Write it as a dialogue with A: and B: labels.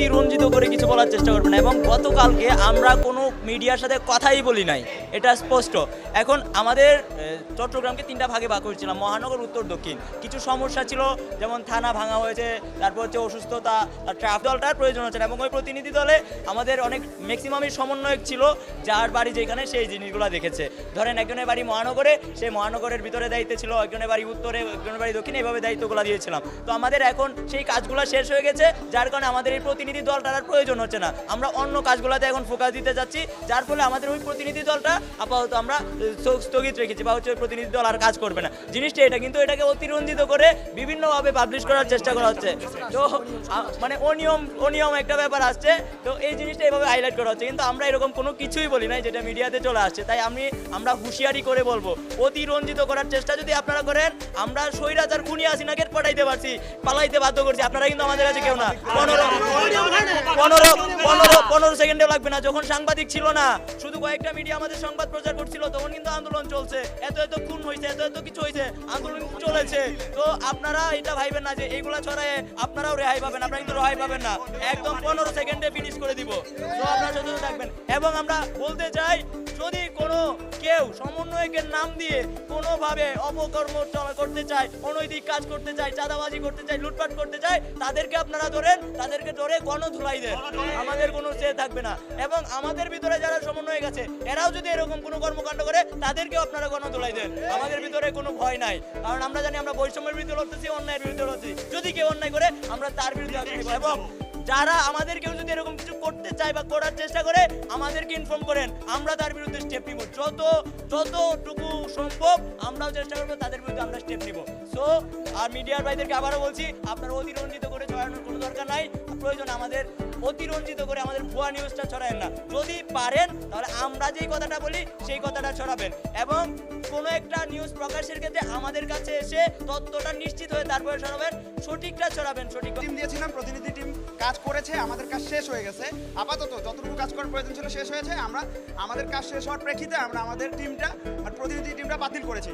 A: তিরঞ্জিত করে কিছু বলার চেষ্টা করবেন না। এবং গতকালকে আমরা কোনো মিডিয়ার সাথে কথাই বলি নাই। এটা স্পষ্ট। এখন আমাদের চট্টগ্রামকে তিনটা ভাগে ভাগ করেছিলাম, মহানগর, উত্তর, দক্ষিণ। কিছু সমস্যা ছিল, যেমন থানা ভাঙা হয়েছে, তারপর হচ্ছে অসুস্থতা, আর ট্রাফ দলটার প্রয়োজন হচ্ছে এবং ওই প্রতিনিধি দলে আমাদের অনেক ম্যাক্সিমামই সমন্বয়ক ছিল, যার বাড়ি যেখানে সেই জিনিসগুলো দেখেছে। ধরেন একজনের বাড়ি মহানগরে সেই মহানগরের ভিতরে দায়িত্বে ছিল, একজনের বাড়ি উত্তরে, একজনের বাড়ি দক্ষিণে এইভাবে দায়িত্বগুলো দিয়েছিলাম। তো আমাদের এখন সেই কাজগুলো শেষ হয়ে গেছে, যার কারণে আমাদের এই প্রতিনিধি দলটার আর প্রয়োজন হচ্ছে না। আমরা অন্য কাজগুলোতে এখন ফোকাস দিতে যাচ্ছি, যার ফলে আমাদের ওই প্রতিনিধি দলটা আপাতত আমরা স্থগিত রেখেছি বা হচ্ছে প্রতিনিধি দল আর কাজ করবে না। জিনিসটা এটা, কিন্তু এটাকে অতিরঞ্জিত করে বিভিন্নভাবে পাবলিশ করার চেষ্টা করা হচ্ছে। তো মানে অনিয়ম অনিয়ম একটা ব্যাপার আসছে। তো এই জিনিসটা এইভাবে হাইলাইট করা হচ্ছে। কিন্তু আমরা এরকম কোনো কিছুই বলি নাই, যেটা মিডিয়াতে চলে আসছে। তাই আমি, আমরা হুঁশিয়ারি করে বলব, অতিরঞ্জিত করার চেষ্টা যদি আপনারা করেন, আমরা স্বৈরাচার খুনি আসিনাকে পটাইতে পারছি, পালাইতে বাধ্য করছি। আপনারা কিন্তু আমাদের কাছে কেউ না। লাগবে না। যখন সাংবাদিক ছিল না, শুধু কয়েকটা মিডিয়া আমাদের সংবাদ প্রচার করছিল, তখন কিন্তু আন্দোলন চলছে। এত এত খুন হয়েছে এত এত কিছু হয়েছে আন্দোলন চলেছে। তো আপনারা এটা ভাইবেন না যে এইগুলা ছড়ায় আপনারাও রেহাই পাবেন, আপনারা কিন্তু রেহাই পাবেন না। একদম পনেরো সেকেন্ডে ফিনিশ করে দিব। তো আপনারা সচেতন থাকবেন। এবং আমরা বলতে চাই, যদি কোনো কেউ সমন্বয়কের নাম দিয়ে কোনোভাবে অপকর্ম চলা- করতে চায়, অনৈতিক কাজ করতে চায়, চাঁদাবাজি করতে চায়, লুটপাট করতে চায়, তাদেরকে আপনারা ধরেন, তাদেরকে ধরে গণধুলাই দেন। আমাদের কোনো সে থাকবে না। এবং আমাদের ভিতরে যারা সমন্বয় আছে, এরাও যদি এরকম কোনো কর্মকাণ্ড করে, তাদেরকেও আপনারা গণধুলাই দেন। আমাদের ভিতরে কোনো ভয় নাই। কারণ আমরা জানি আমরা বৈষম্যের বিরুদ্ধে লড়তেছি, অন্যায়ের বিরুদ্ধে লড়তেছি। যদি কেউ অন্যায় করে, আমরা তার বিরুদ্ধে এবং যারা আমাদের কেউ যদি এরকম কিছু করতে চায় বা করার চেষ্টা করে, আমাদেরকে ইনফর্ম করেন। আমরা তার বিরুদ্ধে স্টেপ নিব। যত, যতটুকু সম্ভব আমরাও চেষ্টা করব, তাদের বিরুদ্ধে আমরা স্টেপ নিব। সো আর মিডিয়ার ভাইদেরকে আবারও বলছি, আপনারা অতিরঞ্জিত করে ছড়ানোর কোনো দরকার নাই। প্রয়োজন আমাদের অতিরঞ্জিত করে আমাদের ভুয়া নিউজটা ছড়ায় না। যদি পারেন, তাহলে আমরা যেই কথাটা বলি, সেই কথাটা ছড়াবেন। এবং কোনো একটা নিউজ প্রকাশের ক্ষেত্রে আমাদের কাছে এসে তথ্যটা নিশ্চিত হয়ে তারপরে ছড়াবেন, সঠিকটা ছড়াবেন, সঠিক
B: দিয়েছিলাম, প্রতিনিধি কাজ করেছে, আমাদের কাজ শেষ হয়ে গেছে। আপাতত যতটুকু কাজ করার প্রয়োজন ছিল শেষ হয়েছে। আমরা, আমাদের কাজ শেষ হওয়ার প্রেক্ষিতে আমরা আমাদের টিমটা আর প্রতিনিধি টিমটা বাতিল করেছি।